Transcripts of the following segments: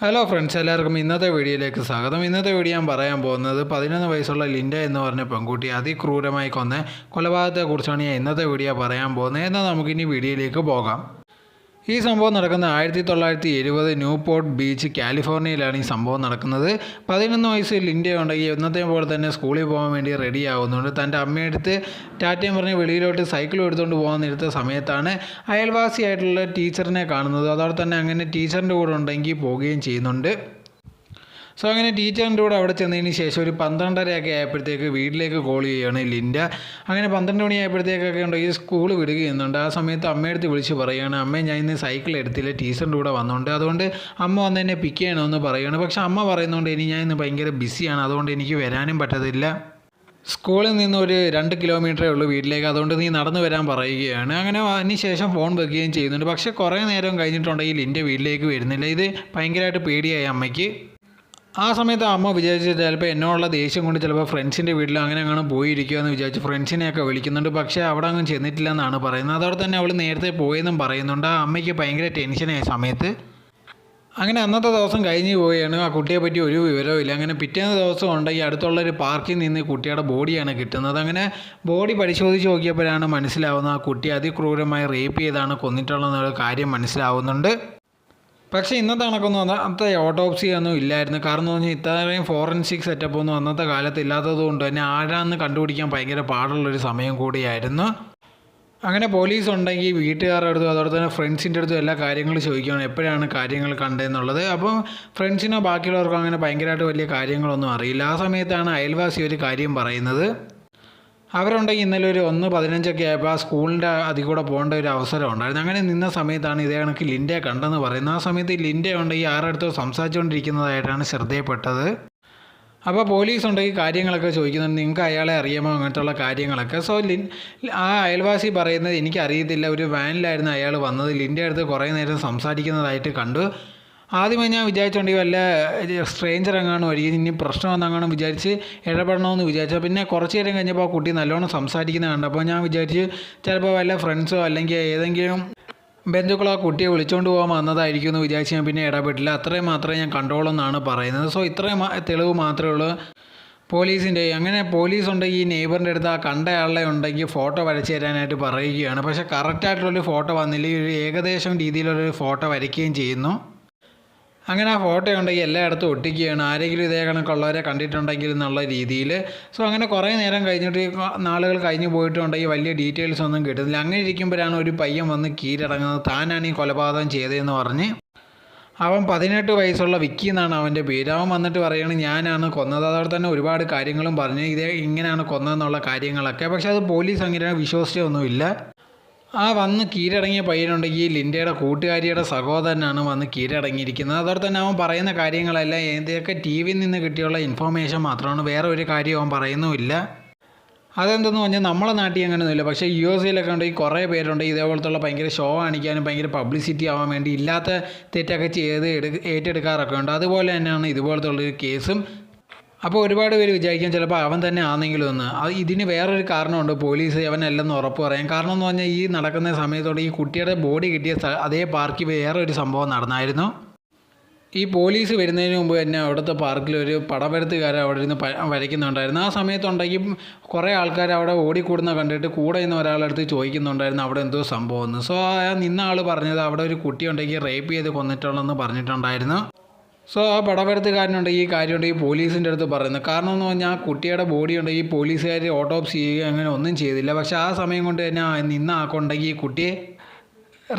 Hello friends എല്ലാവർക്കും ഇന്നത്തെ വീഡിയോയിലേക്ക് സ്വാഗതം. ഇന്നത്തെ വീഡിയോ ഞാൻ പറയാൻ പോകുന്നത് പതിനൊന്ന് വയസ്സുള്ള ലിൻഡ എന്ന് പറഞ്ഞ പെൺകുട്ടി അതിക്രൂരമായി കൊന്ന കൊലപാതകത്തെക്കുറിച്ചാണ് ഞാൻ ഇന്നത്തെ വീഡിയോ പറയാൻ പോകുന്നത്. എന്നാൽ നമുക്കിനി വീഡിയോയിലേക്ക് പോകാം. ഈ സംഭവം നടക്കുന്നത് ആയിരത്തി തൊള്ളായിരത്തി എഴുപത് ന്യൂപോർട്ട് ബീച്ച് കാലിഫോർണിയയിലാണ് ഈ സംഭവം നടക്കുന്നത്. പതിനൊന്ന് വയസ്സിൽ ഇന്ത്യ ഉണ്ടെങ്കിൽ ഇന്നത്തെ പോലെ തന്നെ സ്കൂളിൽ പോകാൻ വേണ്ടി റെഡി ആവുന്നുണ്ട്. തന്റെ അമ്മയെടുത്ത് ടാറ്റയും പറഞ്ഞ് വെളിയിലോട്ട് സൈക്കിൾ എടുത്തുകൊണ്ട് പോകാൻ നേരത്തെ സമയത്താണ് അയൽവാസിയായിട്ടുള്ള ടീച്ചറിനെ കാണുന്നത്. അതോടെ തന്നെ അങ്ങനെ ടീച്ചറിന്റെ കൂടെ ഉണ്ടെങ്കിൽ പോവുകയും ചെയ്യുന്നുണ്ട്. സോ അങ്ങനെ ടീച്ചറിന്റെ കൂടെ അവിടെ ചെന്നതിന് ശേഷം ഒരു പന്ത്രണ്ടരയൊക്കെ ആയപ്പോഴത്തേക്ക് വീട്ടിലേക്ക് കോൾ ചെയ്യുകയാണ് ലിൻഡ. അങ്ങനെ പന്ത്രണ്ട് മണി ആയപ്പോഴത്തേക്കൊക്കെ ഈ സ്കൂൾ വിടുകയെന്നുണ്ട്. ആ സമയത്ത് അമ്മയടുത്ത് വിളിച്ച് പറയുകയാണ് അമ്മ ഞാൻ ഇന്ന് സൈക്കിൾ എടുത്തില്ല ടീച്ചറിന്റെ കൂടെ വന്നുകൊണ്ട് അതുകൊണ്ട് അമ്മ വന്ന് എന്നെ പിക്ക് ചെയ്യണമെന്ന് പറയുകയാണ്. പക്ഷെ അമ്മ പറയുന്നതുകൊണ്ട് ഇനി ഞാൻ ഇന്ന് ഭയങ്കര ബിസിയാണ് അതുകൊണ്ട് എനിക്ക് വരാനും പറ്റത്തില്ല. സ്കൂളിൽ നിന്ന് ഒരു രണ്ട് കിലോമീറ്ററേ ഉള്ളൂ വീട്ടിലേക്ക്. അതുകൊണ്ട് നീ നടന്നു വരാൻ പറയുകയാണ്. അങ്ങനെ അതിന് ശേഷം ഫോൺ വെക്കുകയും ചെയ്യുന്നുണ്ട്. പക്ഷേ കുറേ നേരം കഴിഞ്ഞിട്ടുണ്ടെങ്കിൽ എന്റെ വീട്ടിലേക്ക് വരുന്നില്ല. ഇത് ഭയങ്കരമായിട്ട് പേടിയായി അമ്മയ്ക്ക്. ആ സമയത്ത് അമ്മ വിചാരിച്ച് ചിലപ്പോൾ എന്നോടുള്ള ദേഷ്യം കൊണ്ട് ചിലപ്പോൾ ഫ്രണ്ട്സിന്റെ വീട്ടിൽ അങ്ങനെ അങ്ങനെ പോയിരിക്കുക എന്ന് വിചാരിച്ച് ഫ്രണ്ട്സിനെയൊക്കെ വിളിക്കുന്നുണ്ട്. പക്ഷേ അവിടെ അങ്ങ് ചെന്നിട്ടില്ല എന്നാണ് പറയുന്നത്. അതോടെ തന്നെ അവൾ നേരത്തെ പോയെന്നും പറയുന്നുണ്ട്. ആ അമ്മയ്ക്ക് ഭയങ്കര ടെൻഷനായ സമയത്ത്. അങ്ങനെ അന്നത്തെ ദിവസം കഴിഞ്ഞ് പോവുകയാണ്. ആ കുട്ടിയെ പറ്റി ഒരു വിവരവും ഇല്ല. അങ്ങനെ പിറ്റേന്ന് ദിവസം ഉണ്ട് ഈ അടുത്തുള്ള ഒരു പാർക്കിൽ നിന്ന് കുട്ടിയുടെ ബോഡിയാണ് കിട്ടുന്നത്. അങ്ങനെ ബോഡി പരിശോധിച്ച് നോക്കിയപ്പോഴാണ് മനസ്സിലാവുന്നത് ആ കുട്ടി അതിക്രൂരമായി റേപ്പ് ചെയ്താണ് കൊന്നിട്ടുള്ളതെന്നുള്ള കാര്യം മനസ്സിലാവുന്നുണ്ട്. പക്ഷേ ഇന്നത്തെ കണക്കൊന്നും അന്നത്തെ ഓട്ടോപ്സി ഒന്നും ഇല്ലായിരുന്നു. കാരണം എന്ന് പറഞ്ഞാൽ ഇത്രയും ഫോറൻസിക് സെറ്റപ്പ് ഒന്നും അന്നത്തെ കാലത്ത് ഇല്ലാത്തത് കൊണ്ട് തന്നെ ആരാന്ന് കണ്ടുപിടിക്കാൻ ഭയങ്കര പാടുള്ളൊരു സമയം കൂടിയായിരുന്നു. അങ്ങനെ പോലീസ് ഉണ്ടെങ്കിൽ വീട്ടുകാരുടെ അടുത്തും അതോടെ തന്നെ ഫ്രണ്ട്സിന്റെ അടുത്തും എല്ലാ കാര്യങ്ങളും ചോദിക്കുകയാണ് എപ്പോഴാണ് കാര്യങ്ങൾ കണ്ടതെന്നുള്ളത് അപ്പോൾ ഫ്രണ്ട്സിനോ ബാക്കിയുള്ളവർക്കോ അങ്ങനെ ഭയങ്കരമായിട്ട് വലിയ കാര്യങ്ങളൊന്നും അറിയില്ല. ആ സമയത്താണ് അയൽവാസി ഒരു കാര്യം പറയുന്നത്. അവരുണ്ടെങ്കിൽ ഇന്നലെ ഒരു ഒന്ന് പതിനഞ്ചൊക്കെ ആയപ്പോൾ ആ സ്കൂളിന്റെ അതിൽ കൂടെ പോകേണ്ട ഒരു അവസരം ഉണ്ടായിരുന്നു. അങ്ങനെ നിന്ന സമയത്താണ് ഇതേ കണക്ക് ലിൻഡയെ കണ്ടെന്ന് പറയുന്നത്. ആ സമയത്ത് ലിൻഡ ഉണ്ടെങ്കിൽ ആരുടെ അടുത്തോ സംസാരിച്ചുകൊണ്ടിരിക്കുന്നതായിട്ടാണ് ശ്രദ്ധയപ്പെട്ടത്. അപ്പോൾ പോലീസ് ഉണ്ടെങ്കിൽ കാര്യങ്ങളൊക്കെ ചോദിക്കുന്നുണ്ട്. നിങ്ങൾക്ക് അയാളെ അറിയാമോ? അങ്ങനത്തുള്ള കാര്യങ്ങളൊക്കെ. സോ ലിൻ ആ അയൽവാസി പറയുന്നത് എനിക്കറിയത്തില്ല. ഒരു വാനിലായിരുന്നു അയാൾ വന്നത്. ലിന്റെ അടുത്ത് കുറേ നേരം സംസാരിക്കുന്നതായിട്ട് കണ്ടു. ആദ്യമേ ഞാൻ വിചാരിച്ചുണ്ടെങ്കിൽ വല്ല സ്ട്രേഞ്ചർ എങ്ങാനും ആയിരിക്കും. ഇനി പ്രശ്നം വന്നെങ്ങാനും വിചാരിച്ച് ഇടപെടണമെന്ന് വിചാരിച്ചു. പിന്നെ കുറച്ച് നേരം കഴിഞ്ഞപ്പോൾ ആ കുട്ടി നല്ലോണം സംസാരിക്കുന്നത് കണ്ടപ്പോൾ ഞാൻ വിചാരിച്ച് ചിലപ്പോൾ വല്ല ഫ്രണ്ട്സോ അല്ലെങ്കിൽ ഏതെങ്കിലും ബന്ധുക്കളോ ആ കുട്ടിയെ വിളിച്ചുകൊണ്ട് പോകാൻ വന്നതായിരിക്കും എന്ന് വിചാരിച്ച് ഞാൻ പിന്നെ ഇടപെട്ടില്ല. അത്രയും മാത്രമേ ഞാൻ കണ്ടോളൂ എന്നാണ് പറയുന്നത്. സോ ഇത്രയും തെളിവ് മാത്രമേ ഉള്ളൂ. പോലീസിന്റെ അങ്ങനെ പോലീസ് ഉണ്ടെങ്കിൽ ഈ നെയ്ബറിന്റെ അടുത്ത്. ആ കണ്ടയാളെ ഉണ്ടെങ്കിൽ ഫോട്ടോ വരച്ച് തരാനായിട്ട് പറയുകയാണ്. പക്ഷേ കറക്റ്റായിട്ടുള്ളൊരു ഫോട്ടോ വന്നില്ല. ഒരു ഏകദേശം രീതിയിലുള്ളൊരു ഫോട്ടോ വരയ്ക്കുകയും ചെയ്യുന്നു. അങ്ങനെ ആ ഫോട്ടോ ഉണ്ടെങ്കിൽ എല്ലായിടത്തും ഒട്ടിക്കുകയാണ്. ആരെങ്കിലും ഇതേ കണക്കുള്ളവരെ കണ്ടിട്ടുണ്ടെങ്കിൽ എന്നുള്ള രീതിയിൽ. സോ അങ്ങനെ കുറേ നേരം കഴിഞ്ഞിട്ട് നാളുകൾ കഴിഞ്ഞ് പോയിട്ടുണ്ടെങ്കിൽ വലിയ ഡീറ്റെയിൽസ് ഒന്നും കിട്ടുന്നില്ല. അങ്ങനെ ഇരിക്കുമ്പോഴാണ് ഒരു പയ്യൻ വന്ന് കീഴടങ്ങുന്നത്. താനാണ് ഈ കൊലപാതകം ചെയ്തതെന്ന് പറഞ്ഞ് അവൻ പതിനെട്ട് വയസ്സുള്ള വിക്കി എന്നാണ് അവന്റെ പേര്. അവൻ വന്നിട്ട് പറയുകയാണ് ഞാനാണ് കൊന്നത്. അതോടെ തന്നെ ഒരുപാട് കാര്യങ്ങളും പറഞ്ഞ് ഇതേ ഇങ്ങനെയാണ് കൊന്നതെന്നുള്ള കാര്യങ്ങളൊക്കെ. പക്ഷേ അത് പോലീസ് അങ്ങനെ വിശ്വസിച്ചൊന്നുമില്ല ആ വന്ന് കീഴടങ്ങിയ പയ്യനുണ്ടെങ്കിൽ ലിൻഡയുടെ കൂട്ടുകാരിയുടെ സഹോദരനാണ് വന്ന് കീഴടങ്ങിയിരിക്കുന്നത്. അതോടെ തന്നെ അവൻ പറയുന്ന കാര്യങ്ങളെല്ലാം ഏതൊക്കെ ടി വിയിൽ നിന്ന് കിട്ടിയുള്ള ഇൻഫർമേഷൻ മാത്രമാണ്. വേറെ ഒരു കാര്യം അവൻ പറയുന്നുമില്ല. അതെന്തെന്ന് പറഞ്ഞാൽ നമ്മളെ നാട്ടിൽ അങ്ങനെയൊന്നുമില്ല. പക്ഷേ യു എസ് സിയിലൊക്കെ ഉണ്ടെങ്കിൽ കുറേ പേരുണ്ട്. ഇതേപോലത്തുള്ള ഭയങ്കര ഷോ കാണിക്കാനും ഭയങ്കര പബ്ലിസിറ്റി ആവാൻ വേണ്ടി ഇല്ലാത്ത തെറ്റൊക്കെ ചെയ്ത് എടു ഏറ്റെടുക്കാറൊക്കെ ഉണ്ട്. അതുപോലെ തന്നെയാണ് ഇതുപോലത്തുള്ളൊരു കേസും അപ്പോൾ ഒരുപാട് പേര് വിചാരിക്കാം ചിലപ്പോൾ അവൻ തന്നെ ആണെങ്കിലും എന്ന്. ഇതിന് വേറൊരു കാരണമുണ്ട്. പോലീസ് അവനല്ലെന്ന് ഉറപ്പ് പറയാൻ കാരണം എന്ന് പറഞ്ഞാൽ ഈ നടക്കുന്ന സമയത്തോടെ ഈ കുട്ടിയുടെ ബോഡി കിട്ടിയ അതേ പാർക്കിൽ വേറെ ഒരു സംഭവം നടന്നായിരുന്നു. ഈ പോലീസ് വരുന്നതിന് മുമ്പ് തന്നെ അവിടുത്തെ പാർക്കിൽ ഒരു പടവരുത്തുകാരൻ അവിടെ ഇരുന്ന് വരയ്ക്കുന്നുണ്ടായിരുന്നു. ആ സമയത്തുണ്ടെങ്കിൽ കുറേ ആൾക്കാർ അവിടെ ഓടിക്കൂടുന്ന കണ്ടിട്ട് കൂടെ നിന്ന് ഒരാളടുത്ത് ചോദിക്കുന്നുണ്ടായിരുന്നു അവിടെ എന്തോ സംഭവം എന്ന്. സോ ആ നിന്ന ആൾ പറഞ്ഞത് അവിടെ ഒരു കുട്ടി ഉണ്ടെങ്കിൽ റേപ്പ് ചെയ്ത് കൊന്നിട്ടുള്ളതെന്ന് പറഞ്ഞിട്ടുണ്ടായിരുന്നു. സോ ആ പടപരത്തുകാരനുണ്ട് ഈ കാര്യമുണ്ട് ഈ പോലീസിന്റെ അടുത്ത് പറയുന്നത്. കാരണം എന്ന് പറഞ്ഞാൽ ആ കുട്ടിയുടെ ബോഡി ഉണ്ട് ഈ പോലീസുകാർ ഓട്ടോപ്സി ചെയ്യുക അങ്ങനെ ഒന്നും ചെയ്തില്ല. പക്ഷേ ആ സമയം കൊണ്ട് തന്നെ ആ നിന്ന ആക്കുണ്ടെങ്കിൽ ഈ കുട്ടിയെ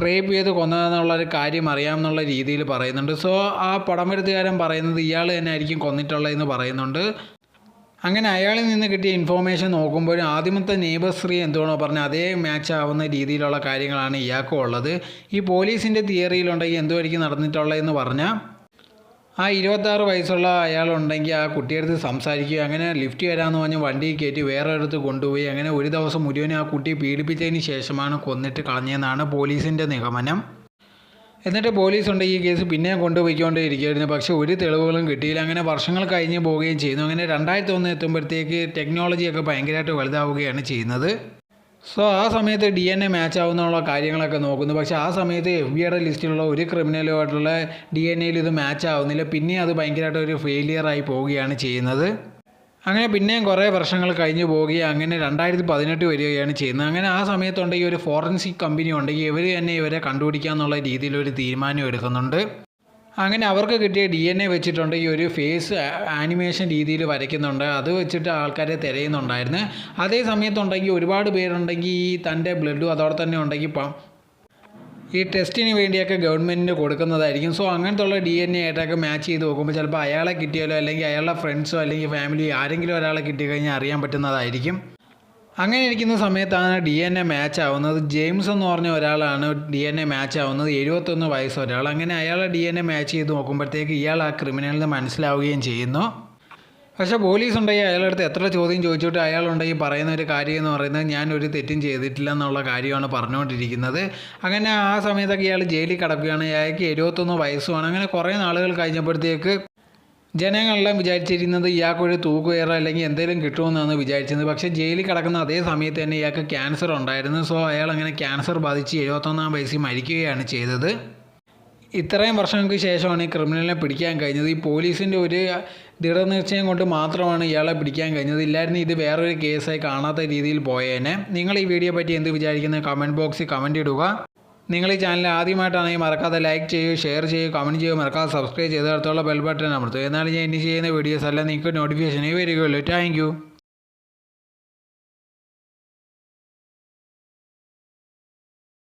റേപ്പ് ചെയ്ത് കൊന്നതെന്നുള്ളൊരു കാര്യം അറിയാമെന്നുള്ള രീതിയിൽ പറയുന്നുണ്ട്. സോ ആ പടമരുത്തുകാരൻ പറയുന്നത് ഇയാൾ തന്നെ ആയിരിക്കും കൊന്നിട്ടുള്ളതെന്ന് പറയുന്നുണ്ട്. അങ്ങനെ അയാളിൽ നിന്ന് കിട്ടിയ ഇൻഫോർമേഷൻ നോക്കുമ്പോൾ ആദ്യമത്തെ സ്ത്രീ എന്തുവാണോ പറഞ്ഞ അതേ മാച്ച് ആവുന്ന രീതിയിലുള്ള കാര്യങ്ങളാണ് ഇയാൾക്കും ഉള്ളത്. ഈ പോലീസിന്റെ തിയറിയിലുണ്ടെങ്കിൽ എന്തുമായിരിക്കും നടന്നിട്ടുള്ളതെന്ന് പറഞ്ഞാൽ ആ ഇരുപത്താറ് വയസ്സുള്ള അയാളുണ്ടെങ്കിൽ ആ കുട്ടിയെടുത്ത് സംസാരിക്കുക അങ്ങനെ ലിഫ്റ്റ് വരാമെന്ന് പറഞ്ഞ് വണ്ടി കയറ്റി വേറെ അടുത്ത് കൊണ്ടുപോയി. അങ്ങനെ ഒരു ദിവസം മുഴുവനും ആ കുട്ടിയെ പീഡിപ്പിച്ചതിന് ശേഷമാണ് കൊന്നിട്ട് കളഞ്ഞതെന്നാണ് പോലീസിന്റെ നിഗമനം. എന്നിട്ട് പോലീസ് ഉണ്ട് ഈ കേസ് പിന്നെയും കൊണ്ടുപോയിക്കൊണ്ടേ ഇരിക്കുകയായിരുന്നു പക്ഷേ ഒരു തെളിവുകളും കിട്ടിയില്ല. അങ്ങനെ വർഷങ്ങൾ കഴിഞ്ഞ് പോവുകയും ചെയ്യുന്നു. അങ്ങനെ രണ്ടായിരത്തി ഒന്ന് എത്തുമ്പോഴത്തേക്ക് ടെക്നോളജിയൊക്കെ ഭയങ്കരമായിട്ട് വലുതാവുകയാണ് ചെയ്യുന്നത്. സോ ആ സമയത്ത് ഡി എൻ എ മാച്ച് ആവുന്നുള്ള കാര്യങ്ങളൊക്കെ നോക്കുന്നു. പക്ഷേ ആ സമയത്ത് എഫ് ബിയുടെ ലിസ്റ്റിലുള്ള ഒരു ക്രിമിനലുമായിട്ടുള്ള ഡി എൻ എയിൽ ഇത് മാച്ച് ആവുന്നില്ല. പിന്നെ അത് ഭയങ്കരമായിട്ട് ഒരു ഫെയിലിയറായി പോവുകയാണ് ചെയ്യുന്നത്. അങ്ങനെ പിന്നെയും കുറേ വർഷങ്ങൾ കഴിഞ്ഞു പോവുകയും അങ്ങനെ രണ്ടായിരത്തി പതിനെട്ട് വരികയാണ് ചെയ്യുന്നത്. അങ്ങനെ ആ സമയത്തുണ്ടെങ്കിൽ ഒരു ഫോറൻസിക് കമ്പനി ഉണ്ടെങ്കിൽ ഇവർ തന്നെ ഇവരെ കണ്ടുപിടിക്കാന്നുള്ള രീതിയിൽ ഒരു തീരുമാനം എടുക്കുന്നുണ്ട്. അങ്ങനെ അവർക്ക് കിട്ടിയ ഡി എൻ എ വെച്ചിട്ടുണ്ട്. ഈ ഒരു ഫേസ് ആനിമേഷൻ രീതിയിൽ വരയ്ക്കുന്നുണ്ട്. അത് വെച്ചിട്ട് ആൾക്കാരെ തിരയുന്നുണ്ടായിരുന്നു. അതേ സമയത്തുണ്ടെങ്കിൽ ഒരുപാട് പേരുണ്ടെങ്കിൽ ഈ തന്റെ ബ്ലഡും അതോടെ തന്നെ ഉണ്ടെങ്കിൽ ഈ ടെസ്റ്റിന് വേണ്ടിയൊക്കെ ഗവൺമെന്റിന് കൊടുക്കുന്നതായിരിക്കും. സോ അങ്ങനത്തെ ഉള്ള ഡി എൻ എ ആയിട്ടൊക്കെ മാച്ച് ചെയ്ത് നോക്കുമ്പോൾ ചിലപ്പോൾ അയാളെ കിട്ടിയാലോ അല്ലെങ്കിൽ അയാളുടെ ഫ്രണ്ട്സോ അല്ലെങ്കിൽ ഫാമിലി ആരെങ്കിലും ഒരാളെ കിട്ടിക്കഴിഞ്ഞാൽ അറിയാൻ പറ്റുന്നതായിരിക്കും. അങ്ങനെ ഇരിക്കുന്ന സമയത്താണ് ഡി എൻ എ മാച്ച് ആവുന്നത്. ജെയിംസ് എന്ന് പറഞ്ഞ ഒരാളാണ് ഡി എൻ എ മാച്ച് ആവുന്നത്. എഴുപത്തൊന്ന് വയസ്സ് ഒരാൾ. അങ്ങനെ അയാളെ ഡി എൻ എ മാച്ച് ചെയ്ത് നോക്കുമ്പോഴത്തേക്ക് ഇയാൾ ആ ക്രിമിനലിന് മനസ്സിലാവുകയും ചെയ്യുന്നു. പക്ഷേ പോലീസ് ഉണ്ടെങ്കിൽ അയാളുടെ അടുത്ത് എത്ര ചോദ്യം ചോദിച്ചിട്ട് അയാളുണ്ടെങ്കിൽ പറയുന്ന ഒരു കാര്യം എന്ന് പറയുന്നത് ഞാൻ ഒരു തെറ്റും ചെയ്തിട്ടില്ല എന്നുള്ള കാര്യമാണ് പറഞ്ഞുകൊണ്ടിരിക്കുന്നത്. അങ്ങനെ ആ സമയത്തൊക്കെ ഇയാൾ ജയിലിൽ കിടക്കുകയാണ്. അയാൾക്ക് എഴുപത്തൊന്ന് വയസ്സുമാണ്. അങ്ങനെ കുറേ നാളുകൾ കഴിഞ്ഞപ്പോഴത്തേക്ക് ജനങ്ങളെല്ലാം വിചാരിച്ചിരുന്നത് ഇയാൾക്കൊരു തൂക്കുകയറ അല്ലെങ്കിൽ എന്തെങ്കിലും കിട്ടുമെന്നാണ് വിചാരിച്ചത്. പക്ഷേ ജയിലിൽ കിടക്കുന്ന അതേ സമയത്ത് തന്നെ ഇയാൾക്ക് ക്യാൻസർ ഉണ്ടായിരുന്നു. സോ അയാൾ അങ്ങനെ ക്യാൻസർ ബാധിച്ച് എഴുപത്തൊന്നാം വയസ്സിൽ മരിക്കുകയാണ് ചെയ്തത്. ഇത്രയും വർഷങ്ങൾക്ക് ശേഷമാണ് ഈ ക്രിമിനലിനെ പിടിക്കാൻ കഴിഞ്ഞത്. ഈ പോലീസിന്റെ ഒരു ദൃഢനിശ്ചയം കൊണ്ട് മാത്രമാണ് ഇയാളെ പിടിക്കാൻ കഴിഞ്ഞത്. ഇല്ലായിരുന്നു ഇത് വേറൊരു കേസായി കാണാത്ത രീതിയിൽ പോയേനെ. നിങ്ങൾ ഈ വീഡിയോ പറ്റി എന്ത് വിചാരിക്കുന്നത് കമന്റ് ബോക്സിൽ കമന്റ് ഇടുക. നിങ്ങൾ ഈ ചാനൽ ആദ്യമായിട്ടാണെങ്കിൽ മറക്കാതെ ലൈക്ക് ചെയ്യുക ഷെയർ ചെയ്യുക കമന്റ് ചെയ്യുക മറക്കാതെ സബ്സ്ക്രൈബ് ചെയ്ത് അടുത്തുള്ള ബെൽ ബട്ടൺ അമർത്തുക എന്നാലും ഞാൻ ഇനി ചെയ്യുന്ന വീഡിയോസ് എല്ലാം നിങ്ങൾക്ക് നോട്ടിഫിക്കേഷനേ വരികയുള്ളൂ. താങ്ക്